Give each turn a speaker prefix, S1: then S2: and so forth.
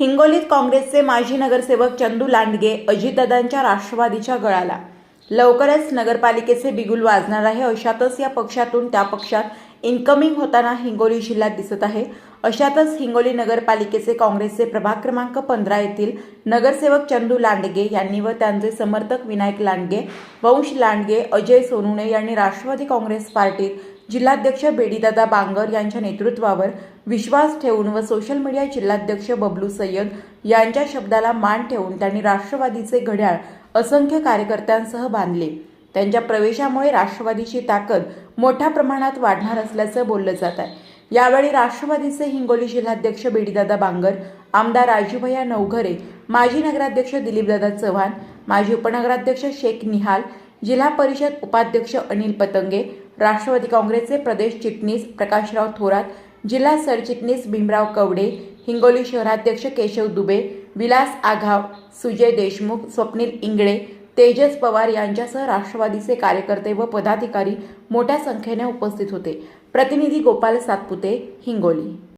S1: हिंगोलीत काँग्रेसचे माजी नगरसेवक चंदू लांडगे अजितदादांच्या राष्ट्रवादीच्या गळाला लवकरच नगरपालिकेचे बिगुल वाजणार आहे. अशातच या पक्षातून त्या पक्षात इन्कमिंग होताना हिंगोली जिल्ह्यात दिसत आहे. अशातच हिंगोली नगरपालिकेचे काँग्रेसचे प्रभाग क्रमांक पंधरा येथील नगरसेवक चंदू लांडगे यांनी व त्यांचे समर्थक विनायक लांडगे वंश लांडगे अजय सोनुणे यांनी राष्ट्रवादी काँग्रेस पार्टीत जिल्हाध्यक्ष बेडीदादा बांगर यांच्या नेतृत्वावर विश्वास ठेवून व सोशल मीडिया जिल्हाध्यक्ष बबलू सय्यद यांच्या शब्दाला मान ठेवून त्यांनी राष्ट्रवादीचे घड्याळ असंख्य कार्यकर्त्यांसह बांधले. त्यांच्या प्रवेशामुळे राष्ट्रवादीची ताकद मोठ्या प्रमाणात वाढणार असल्याचं बोललं जात आहे. यावेळी राष्ट्रवादीचे हिंगोली जिल्हाध्यक्ष बेडीदादा बांगर आमदार राजूभैया नवघरे माजी नगराध्यक्ष दिलीपदादा चव्हाण माजी उपनगराध्यक्ष शेख निहाल जिल्हा परिषद उपाध्यक्ष अनिल पतंगे राष्ट्रवादी काँग्रेसचे प्रदेश चिटणीस प्रकाशराव थोरात जिल्हा सरचिटणीस भीमराव कवडे हिंगोली शहराध्यक्ष केशव दुबे विलास आघाव सुजय देशमुख स्वप्नील इंगळे तेजस पवार यांच्यासह राष्ट्रवादीचे कार्यकर्ते व पदाधिकारी मोठ्या संख्येने उपस्थित होते. प्रतिनिधी गोपाल सातपुते हिंगोली.